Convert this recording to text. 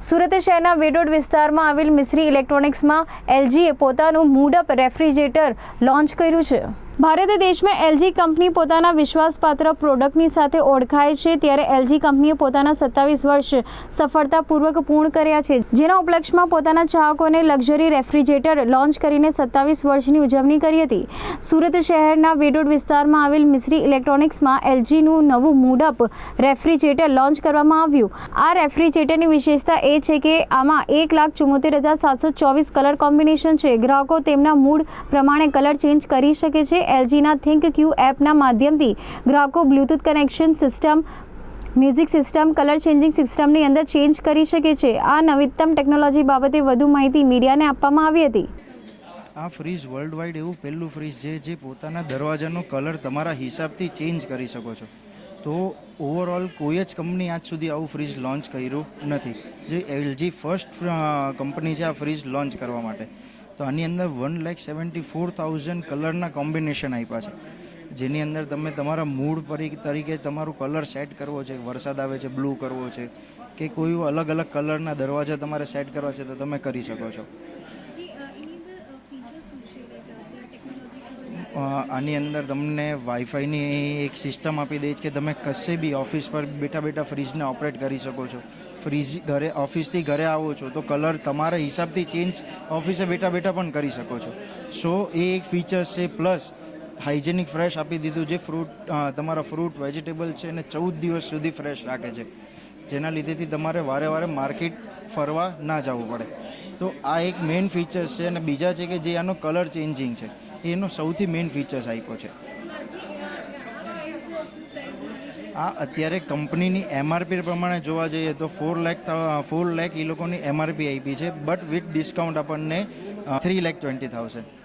સુરત શહેરના વેડોડ વિસ્તારમાં આવેલ મિશ્રી ઇલેક્ટ્રોનિક્સમાં એલજીએ પોતાનું મૂડઅપ રેફ્રિજરેટર લોન્ચ કર્યું છે. ભારત દેશમાં એલજી કંપની પોતાના વિશ્વાસપાત્ર પ્રોડક્ટની સાથે ઓળખાય છે ત્યારે એલજી કંપનીએ પોતાના સત્તાવીસ વર્ષ સફળતાપૂર્વક પૂર્ણ કર્યા છે. જેના ઉપલક્ષમાં પોતાના ચાહકોને લક્ઝરી રેફ્રિજરેટર લોન્ચ કરીને સત્તાવીસ વર્ષની ઉજવણી કરી હતી. સુરત શહેરના વેડોડ વિસ્તારમાં આવેલ મિશ્રી ઇલેક્ટ્રોનિક્સમાં એલજીનું નવું મૂડઅપ રેફ્રિજરેટર લોન્ચ કરવામાં આવ્યું. આ રેફ્રિજરેટરની વિશેષતા એ છે કે આમાં એક લાખ ચુમ્મોતેર હજાર સાતસો ચોવીસ કલર કોમ્બિનેશન છે. ગ્રાહકો તેમના મૂડ પ્રમાણે કલર ચેન્જ કરી શકે છે એલજીના થિંક ક્યુ એપના માધ્યમથી ગ્રાહકો bluetooth connection system, music system, colour changing સિસ્ટમની અંદર ચેન્જ કરી શકે છે. આ નવીનતમ ટેકનોલોજી બાબતે વધુ માહિતી મીડિયાને આપવામાં આવી હતી. આ ફ્રીજ વર્લ્ડ વાઇડ એવું પહેલું ફ્રીજ છે જે પોતાના દરવાજાનો કલર તમારા હિસાબથી ચેન્જ કરી શકો છો. તો ઓવરઓલ કોઈ જ કંપની આજ સુધી આવું ફ્રીજ લોન્ચ કર્યું નથી. જે એલજી ફર્સ્ટ કંપની છે આ ફ્રીજ લોન્ચ કરવા માટે. તો આની અંદર one lakh seventy four thousand કલરના કોમ્બિનેશન આપ્યા છે. જેની અંદર તમે તમારા મૂડ તરીકે તમારું કલર સેટ કરવો છે. વરસાદ આવે છે બ્લુ કરવો છે, કે કોઈ અલગ અલગ કલરના દરવાજા તમારે સેટ કરવા છે તો તમે કરી શકો છો. આની અંદર તમને વાઈફાઈની એક સિસ્ટમ આપી દે છે કે તમે કશે બી ઓફિસ પર બેઠા બેઠા ફ્રીજને ઓપરેટ કરી શકો છો. ફ્રીજ ઘરે ઓફિસથી ઘરે આવો છો તો કલર તમારા હિસાબથી ચેન્જ ઓફિસે બેઠા બેઠા પણ કરી શકો છો. સો એ એક ફીચર્સ છે પ્લસ હાઇજેનિક ફ્રેશ આપી દીધું જે ફ્રૂટ તમારા ફ્રૂટ વેજીટેબલ છે એને ચૌદ દિવસ સુધી ફ્રેશ રાખે છે. જેના લીધેથી તમારે વારે વારે માર્કેટ ફરવા ના જવું પડે. તો આ એક મેઇન ફીચર્સ છે અને બીજા છે કે જે આનો કલર ચેન્જિંગ છે. એનો સૌથી મેઇન ફીચર્સ આપ્યો છે. આ અત્યારે કંપનીની એમઆરપી પ્રમાણે જોવા જઈએ તો ફોર લેખ ફોર લેખ એ લોકોની એમઆરપી આપી છે બટ વિથ ડિસ્કાઉન્ટ આપણને થ્રી લેખ ટ્વેન્ટી થાઉઝન્ડ